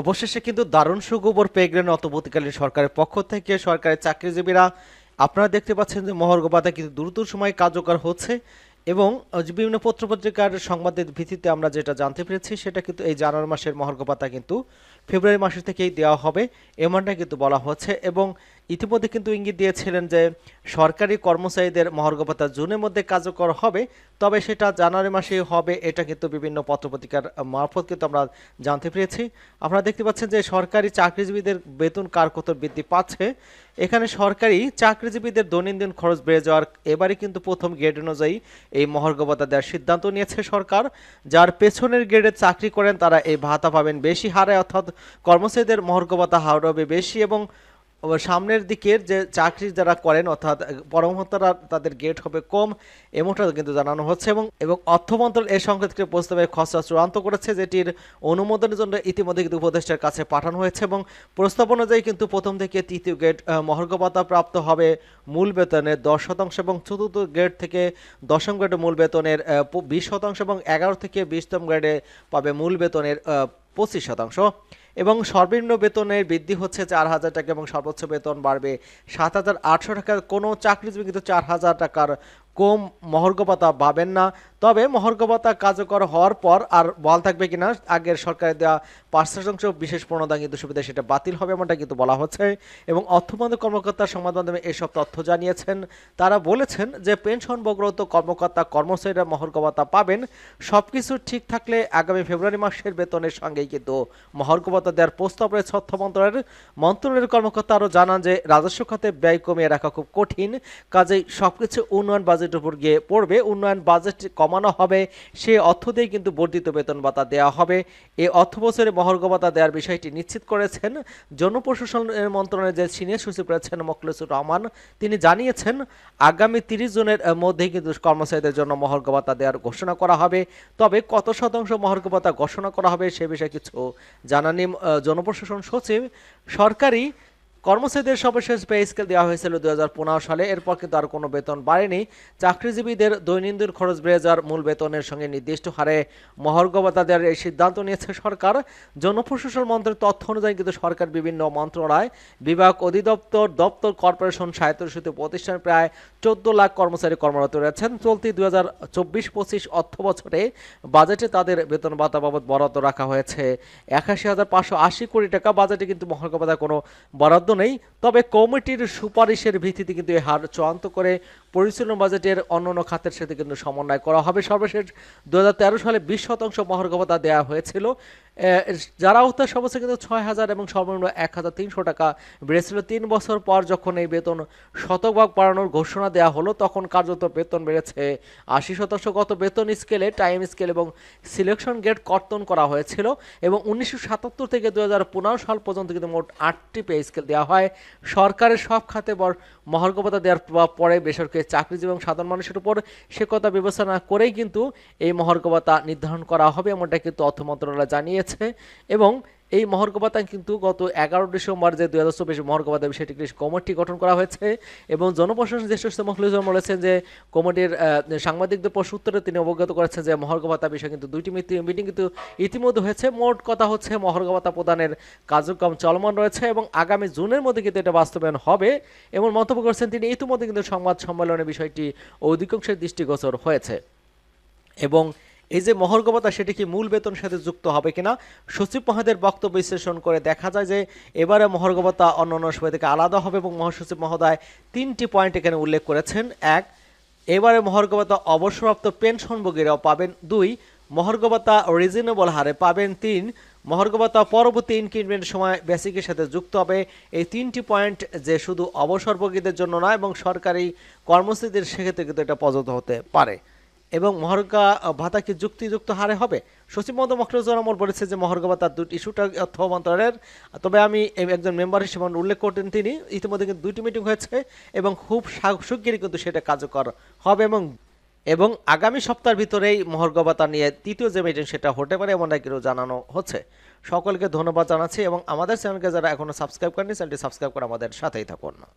অবশেষে কিন্তু দারুণ সুগোবর পেয়ে গেলেন অন্তর্বর্তীকালীন সরকারের পক্ষ থেকে। সরকারের চাকরিজীবীরা, আপনারা দেখতে পাচ্ছেন যে মহর্ঘ ভাতা কিন্তু দ্রুত সময় কার্যকর হচ্ছে এবং বিভিন্ন পত্রপত্রিকার সংবাদের ভিত্তিতে আমরা যেটা জানতে পেরেছি, সেটা কিন্তু এই জানুয়ারি মাসের মহর্গ ভাতা কিন্তু ফেব্রুয়ারি মাসের থেকেই দেওয়া হবে। এমনটা কিন্তু বলা হচ্ছে এবং ইতিমধ্যে কিন্তু ইঙ্গিত দিয়েছিলেন যে সরকারি কর্মচারীদের মহর্ঘভাতা জুনের মধ্যে কার্যকর হবে, তবে সেটা জানুয়ারি মাসে হবে, এটা কিন্তু বিভিন্ন পত্রপত্রিকার মারফত কিন্তু আমরা জানতে পেরেছি। আপনারা দেখতে পাচ্ছেন যে সরকারি চাকরিজীবীদের বেতন কার কত বৃদ্ধি পাচ্ছে। এখানে সরকারি চাকরিজীবীদের দৈনন্দিন খরচ বেড়ে যাওয়ার এবারই কিন্তু প্রথম গ্রেড অনুযায়ী এই মহর্ঘ ভাতা দেওয়ার সিদ্ধান্ত নিয়েছে সরকার। যার পেছনের গ্রেডে চাকরি করেন তারা এই ভাতা পাবেন বেশি হারে, অর্থাৎ কর্মচারীদের মহর্ঘ হার হবে বেশি এবং সামনের দিকের যে চাকরি যারা করেন, অর্থাৎ পরমহত্তারা তাদের গেট হবে কম। এমনটা কিন্তু জানানো হচ্ছে এবং এবং অর্থ মন্ত্রণালয় এ প্রস্তাবের খসড়া চূড়ান্ত করেছে, যেটির অনুমোদনের জন্য ইতিমধ্যে কিন্তু উপদেষ্টার কাছে পাঠানো হয়েছে এবং প্রস্তাব অনুযায়ী কিন্তু প্রথম থেকে তৃতীয় গেট মহর্গভাতা প্রাপ্ত হবে মূল বেতনের দশ শতাংশ এবং চতুর্থ গ্রেড থেকে দশম গ্রেডে মূল বেতনের বিশ শতাংশ এবং এগারো থেকে বিশতম গ্রেডে পাবে মূল বেতনের পঁচিশ শতাংশ। এবং সর্বনিম্ন বেতনের বৃদ্ধি হচ্ছে চার হাজার টাকা এবং সর্বোচ্চ বেতন বাড়বে সাত হাজার আটশো টাকার কোনো চাকরিজীবী কিন্তু চার হাজার টাকার কম মহর্ঘ ভাতা পাবেন না। তবে মহর্ঘ ভাতা কার্যকর হওয়ার পর আর বল থাকবে কিনা, আগের সরকারের দেওয়া পাঁচ শতাংশ বিশেষ প্রণোদনা কিন্তু সুবিধা সেটা বাতিল হবে এমনটা কিন্তু বলা হচ্ছে। এবং অর্থমন্ত্রী কর্মকর্তা সংবাদ মাধ্যমে এসব তথ্য জানিয়েছেন। তারা বলেছেন যে পেনশন বগ্রত কর্মকর্তা কর্মচারীরা মহর্ঘ ভাতা পাবেন। সব কিছু ঠিক থাকলে আগামী ফেব্রুয়ারি মাসের বেতনের সঙ্গেই কিন্তু মহর্ঘ ভাতা দেওয়ার প্রস্তাব রয়েছে অর্থ মন্ত্রণালয়ের। মন্ত্রণালয়ের কর্মকর্তা আরও জানান যে রাজস্ব খাতে ব্যয় কমিয়ে রাখা খুব কঠিন, কাজেই সবকিছু উন্নয়ন বাজেটের উপর গিয়ে পড়বে। উন্নয়ন বাজেট কমানো হবে, সে অর্থ দিয়ে কিন্তু বর্ধিত বেতন ভাতা দেওয়া হবে। এই অর্থ বছরে মহর্ঘ ভাতা দেওয়ার বিষয়টি নিশ্চিত করেছেন জনপ্রশাসন মন্ত্রণালয়ের যে সিনিয়র সচিব রয়েছেন মোখলেসুর রহমান। তিনি জানিয়েছেন, আগামী তিরিশ জনের মধ্যেই কিন্তু কর্মচারীদের জন্য মহর্ঘ ভাতা দেওয়ার ঘোষণা করা হবে। তবে কত শতাংশ মহর্ঘ ভাতা ঘোষণা করা হবে সে বিষয়ে কিছু জানানি জনপ্রশাসন সচিব, সরকারি কর্মচারীদের সর্বশেষ পে স্কেল দেওয়া হয়েছিল দুই হাজার পনেরো সালে। এরপর কিন্তু আর কোনো বেতন বাড়েনি। চাকরিজীবীদের দৈনন্দিন খরচ বেড়ে যাওয়ার মূল বেতনের সঙ্গে নির্দিষ্ট হারে মহর্ঘ ভাতা দেওয়ার এই সিদ্ধান্ত নিয়েছে সরকার। জনপ্রশাসন মন্ত্রের তথ্য অনুযায়ী কিন্তু সরকার বিভিন্ন মন্ত্রণালয়, বিভাগ অধিদপ্তর, দপ্তর, কর্পোরেশন, স্বায়ত্তশাসিত প্রতিষ্ঠান প্রায় চোদ্দ লাখ কর্মচারী কর্মরত রয়েছেন। চলতি দু হাজার চব্বিশ পঁচিশ অর্থ বছরে বাজেটে তাদের বেতন ভাতা বাবদ বরাদ্দ রাখা হয়েছে। একাশি হাজার পাঁচশো আশি কোটি টাকা। বাজেটে কিন্তু মহর্ঘ ভাতা কোনো বরাদ্দ নেই তবে কমিটির সুপারিশের ভিত্তিতে কিন্তু এই হার চূড়ান্ত করে পরিচালনা বাজেটের অন্যান্য খাতের সাথে কিন্তু সমন্বয় করা হবে। সর্বশেষ দু হাজার তেরো সালে বিশ শতাংশ মহর্ঘ ভাতা দেওয়া হয়েছিল যারা উত্তর সর্বোচ্চ কিন্তু ছয় হাজার এবং সর্বনিম্ন এক হাজার তিনশো টাকা বেড়েছিল। তিন বছর পর যখন এই বেতন শতভাগ বাড়ানোর ঘোষণা দেওয়া হলো, তখন কার্যত বেতন বেড়েছে আশি শতাংশ। গত বেতন স্কেলে, টাইম স্কেল এবং সিলেকশন গেট কর্তন করা হয়েছিল এবং উনিশশো সাতাত্তর থেকে দু হাজার পনেরো সাল পর্যন্ত কিন্তু মোট আটটি পে স্কেল দেওয়া হয়। সরকারের সব খাতে মহর্গবতা দেওয়ার পরে বেসরকারি চাকরিজীবী এবং সাধারণ মানুষের উপর সে কথা বিবেচনা করেই কিন্তু এই মহর্গবতা নির্ধারণ করা হবে এমনটা কিন্তু অর্থ মন্ত্রণালয় জানিয়েছে। এবং এই মহর্গবাতা কিন্তু গত এগারো ডিসেম্বর যে দুই হাজার চব্বিশ মহর্গবাতা বিষয়টি কমিটি গঠন করা হয়েছে এবং জনপ্রশাসন জ্যেষ্ঠ মখলিজম বলেছেন যে কমিটির সাংবাদিকদের প্রশ্ন উত্তরে তিনি অবগত করেছেন যে মহর্গবাতা বিষয়ে কিন্তু দুইটি মিটিং কিন্তু ইতিমধ্যে হয়েছে। মোট কথা হচ্ছে মহর্গবাতা প্রদানের কার্যক্রম চলমান রয়েছে এবং আগামী জুনের মধ্যে কিন্তু এটা বাস্তবায়ন হবে এমন মন্তব্য করেছেন তিনি। ইতিমধ্যে কিন্তু সংবাদ সম্মেলনে বিষয়টি অধিকাংশের দৃষ্টিগোচর হয়েছে এবং এই যে মহর্গবতা, সেটি কি মূল বেতন সাথে যুক্ত হবে কিনা? সচিব মহোদয়ের বক্তব্য বিশ্লেষণ করে দেখা যায় যে, এবারে মহর্গবতা অন্য অন্য সময় থেকে আলাদা হবে এবং মহাসচিব মহোদয় তিনটি পয়েন্ট এখানে উল্লেখ করেছেন। এক, এবারে মহর্গবতা অবসরপ্রাপ্ত পেনশনভোগীরাও পাবেন। দুই, মহর্গবতা রিজনেবল হারে পাবেন। তিন, মহর্গবতা পরবর্তী ইনক্রিমেন্ট সময় বেসিকের সাথে যুক্ত হবে। এই তিনটি পয়েন্ট যে শুধু অবসরভোগীদের জন্য নয়, এবং সরকারি কর্মচারীদের সেক্ষেত্রে কিন্তু এটা প্রযোজ্য হতে পারে। এবং মহর্গা ভাতা কি যুক্তিযুক্ত হারে হবে? সচিব মহম্মদ মখরুজ্জামান আমর বলেছে যে মহর্গা ভাতার দুটি ইস্যুটা অর্থ মন্ত্রণালয়ের। তবে আমি একজন মেম্বার হিসেবে উল্লেখ করতেন তিনি, ইতিমধ্যে কিন্তু দুইটি মিটিং হয়েছে এবং খুব শিগগিরই কিন্তু সেটা কার্যকর হবে এবং এবং আগামী সপ্তাহের ভিতরেই মহর্গা ভাতা নিয়ে তৃতীয় যে মিটিং সেটা হতে পারে এমন কিন্তু জানানো হচ্ছে। সকলকে ধন্যবাদ জানাচ্ছি এবং আমাদের চ্যানেলকে যারা এখনও সাবস্ক্রাইব করেনি চ্যানেলটি সাবস্ক্রাইব করে আমাদের সাথেই থাকুন।